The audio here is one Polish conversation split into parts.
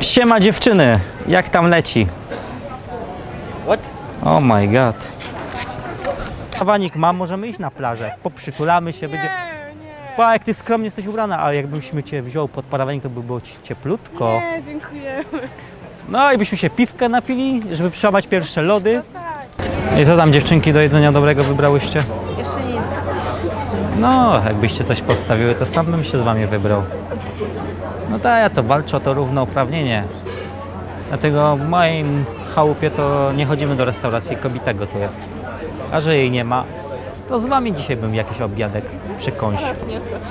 Siema dziewczyny, jak tam leci? What? Oh my god. Pawanik mam, możemy iść na plażę. Poprzytulamy się, będzie... Nie, nie. Pa, jak ty skromnie jesteś ubrana, ale jakbyśmy cię wziął pod parawanik, to by było ci cieplutko. Nie, dziękujemy. No i byśmy się piwkę napili, żeby przełamać pierwsze lody. Tak. I co tam dziewczynki do jedzenia dobrego wybrałyście? Jeszcze nic. No, jakbyście coś postawiły, to sam bym się z wami wybrał. No tak, ja to walczę o to równouprawnienie. Dlatego w moim chałupie to nie chodzimy do restauracji, kobieta gotuje. A że jej nie ma, to z wami dzisiaj bym jakiś obiadek przykąsił. Nas nie stać.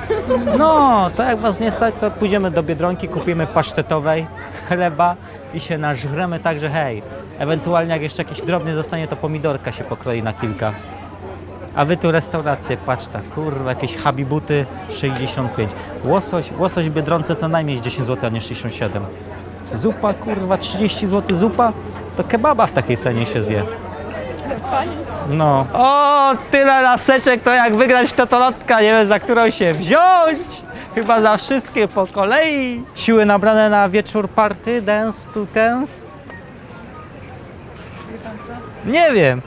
No, to jak was nie stać, to pójdziemy do Biedronki, kupimy pasztetowej, chleba i się nażremy tak, że hej, ewentualnie jak jeszcze jakiś drobny zostanie, to pomidorka się pokroi na kilka. A wy tu restaurację, patrz tak, kurwa, jakieś habibuty 65. Łosoś, łosoś w Biedronce co najmniej jest 10 zł, a nie 67. Zupa, kurwa, 30 zł zupa, to kebaba w takiej cenie się zje. No. O, tyle laseczek, to jak wygrać totolotka, nie wiem za którą się wziąć. Chyba za wszystkie po kolei. Siły nabrane na wieczór party, dance to dance? Nie wiem.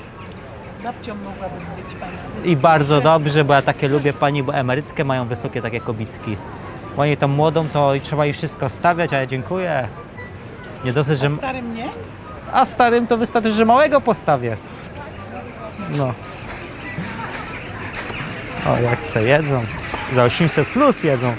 Babcią mogłabym być pana. I bardzo dobrze, bo ja takie lubię pani, bo emerytkę mają wysokie takie kobitki. Bo Oni tam młodą, to i trzeba jej wszystko stawiać, a ja dziękuję. Nie dosyć, że... Starym nie? A starym to wystarczy, że małego postawię. No. O, jak se jedzą. Za 800 plus jedzą.